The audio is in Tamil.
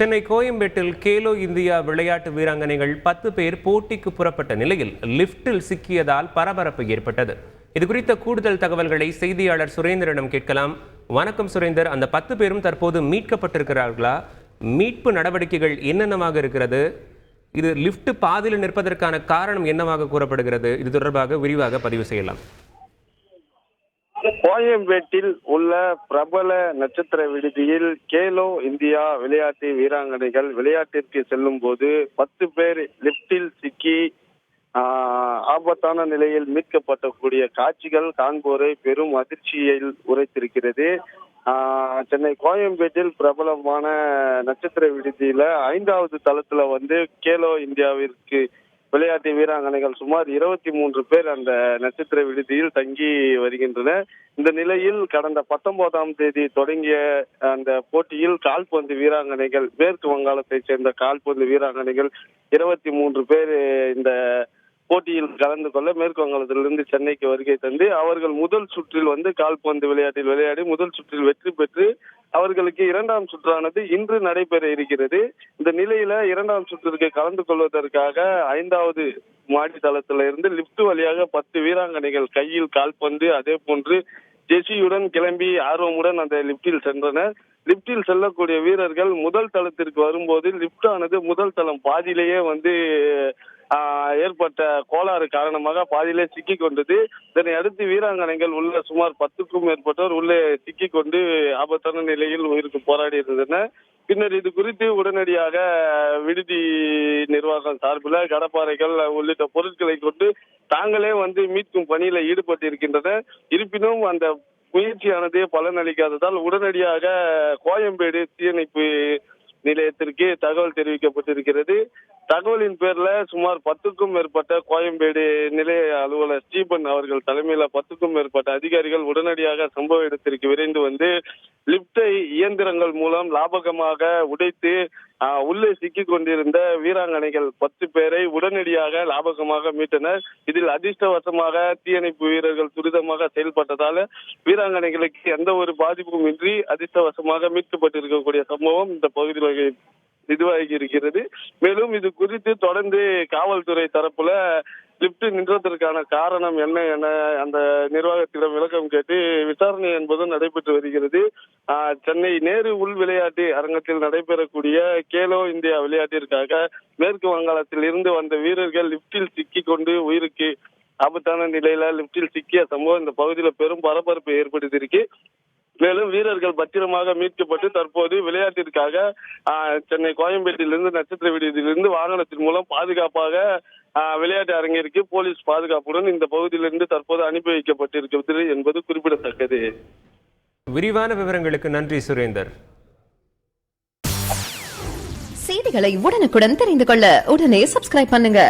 சென்னை கோயம்பேட்டில் கேலோ இந்தியா விளையாட்டு வீராங்கனைகள் பத்து பேர் போட்டிக்கு புறப்பட்ட நிலையில் லிப்டில் சிக்கியதால் பரபரப்பு ஏற்பட்டது. இது குறித்த கூடுதல் தகவல்களை செய்தியாளர் சுரேந்தரிடம் கேட்கலாம். வணக்கம் சுரேந்தர். அந்த பத்து பேரும் தற்போது மீட்கப்பட்டிருக்கிறார்களா? மீட்பு நடவடிக்கைகள் என்னென்னமாக இருக்கிறது? இது லிஃப்ட் பாதியில் நிற்பதற்கான காரணம் என்னவாக கூறப்படுகிறது? இது தொடர்பாக விரிவாக பதிவு செய்யலாம். கோயம்பேட்டில் உள்ள பிரபல நட்சத்திர விடுதியில் கேலோ இந்தியா விளையாட்டு வீராங்கனைகள் விளையாட்டிற்கு செல்லும் போது பத்து பேர் லிப்டில் சிக்கி ஆஹ், ஆபத்தான நிலையில் மீட்கப்பட்டக்கூடிய காட்சிகள் காண்போரை பெரும் அதிர்ச்சியில் உரைத்திருக்கிறது. ஆஹ், சென்னை கோயம்பேட்டில் பிரபலமான நட்சத்திர விடுதியில ஐந்தாவது தளத்துல வந்து கேலோ இந்தியாவிற்கு விளையாட்டு வீராங்கனைகள் சுமார் இருபத்தி மூன்று பேர் அந்த நட்சத்திர விடுதியில் தங்கி வருகின்றனர். இந்த நிலையில் கடந்த பத்தொன்பதாம் தேதி தொடங்கிய அந்த போட்டியில் கால்பந்து வீராங்கனைகள் மேற்கு வங்காளத்தைச் சேர்ந்த கால்பந்து வீராங்கனைகள் இருபத்தி மூன்று பேர் இந்த போட்டியில் கலந்து கொள்ள மேற்கு வங்காளத்திலிருந்து சென்னைக்கு வருகை தந்து அவர்கள் முதல் சுற்றில் வந்து கால்பந்து விளையாட்டில் விளையாடி முதல் சுற்றில் வெற்றி பெற்று அவர்களுக்கு இரண்டாம் சுற்றானது இன்று நடைபெற இருக்கிறது. இந்த நிலையில இரண்டாம் சுற்றிற்கு கலந்து கொள்வதற்காக ஐந்தாவது மாடி தளத்துல இருந்து லிப்ட் வழியாக பத்து வீராங்கனைகள் கையில் கால்பந்து அதே போன்று ஜெசியுடன் கிளம்பி ஆர்வமுடன் அந்த லிப்டில் சென்றனர். லிப்டில் செல்லக்கூடிய வீரர்கள் முதல் தளத்திற்கு வரும்போது லிப்ட் ஆனது முதல் தளம் பாதியிலேயே வந்து ஏற்பட்ட கோளாறு காரணமாக பாதியிலே சிக்கி கொண்டது. இதனை அடுத்து வீராங்கனைகள் உள்ள சுமார் பத்துக்கும் மேற்பட்டோர் உள்ளே சிக்கி கொண்டு ஆபத்தான நிலையில் உயிருக்கு போராடி இருந்தனர் பின்னர் இது குறித்து உடனடியாக விடுதி நிர்வாகம் சார்பில் கடப்பாறைகள் உள்ளிட்ட பொருட்களை கொண்டு தாங்களே வந்து மீட்கும் பணியில ஈடுபட்டிருக்கின்றன இருப்பினும் அந்த முயற்சியானது பலனளிக்காததால் உடனடியாக கோயம்பேடு தீயணைப்பு நிலையத்திற்கு தகவல் தெரிவிக்கப்பட்டிருக்கிறது. தகவலின் பேர்ல சுமார் பத்துக்கும் மேற்பட்ட கோயம்பேடு நிலைய அலுவலர் ஸ்டீபன் அவர்கள் தலைமையில பத்துக்கும் மேற்பட்ட அதிகாரிகள் உடனடியாக சம்பவ இடத்திற்கு விரைந்து வந்து லிப்டை இயந்திரங்கள் மூலம் லாபகமாக உடைத்து உள்ளே சிக்கிக் கொண்டிருந்த வீராங்கனைகள் பத்து பேரை உடனடியாக லாபகமாக மீட்டனர். இதில் அதிர்ஷ்டவசமாக தீயணைப்பு வீரர்கள் துரிதமாக செயல்பட்டதால வீராங்கனைகளுக்கு எந்த ஒரு பாதிப்பும் இன்றி அதிர்ஷ்டவசமாக மீட்கப்பட்டிருக்கக்கூடிய சம்பவம் இந்த பகுதியில் இதுவாகி இருக்கிறது. மேலும் இது குறித்து தொடர்ந்து காவல்துறை தரப்புல லிப்ட் நின்றதற்கான காரணம் என்ன என அந்த நிர்வாகத்திடம் விளக்கம் கேட்டு விசாரணை என்பது நடைபெற்று வருகிறது. ஆஹ், சென்னை நேரு உள் விளையாட்டு அரங்கத்தில் நடைபெறக்கூடிய கேலோ இந்தியா விளையாட்டிற்காக மேற்கு வங்காளத்தில் இருந்து வந்த வீரர்கள் லிப்டில் சிக்கி கொண்டு உயிருக்கு ஆபத்தான நிலையில லிப்டில் சிக்கிய சம்பவம் இந்த பகுதியில பெரும் பரபரப்பு ஏற்படுத்தியிருக்கு. மேலும் வீரர்கள் பத்திரமாக மீட்கப்பட்டு தற்போது விளையாட்டிற்காக சென்னை கோயம்பேட்டிலிருந்து நட்சத்திர விடுதியிலிருந்து வாகனத்தின் மூலம் பாதுகாப்பாக விளையாட்டு அரங்கிற்கு போலீஸ் பாதுகாப்புடன் இந்த பகுதியிலிருந்து தற்போது அனுப்பி வைக்கப்பட்டிருக்கிறது என்பது குறிப்பிடத்தக்கது. விரிவான விவரங்களுக்கு நன்றி சுரேந்தர். செய்திகளை உடனுக்குடன் தெரிந்து கொள்ள உடனே சப்ஸ்கிரைப் பண்ணுங்க.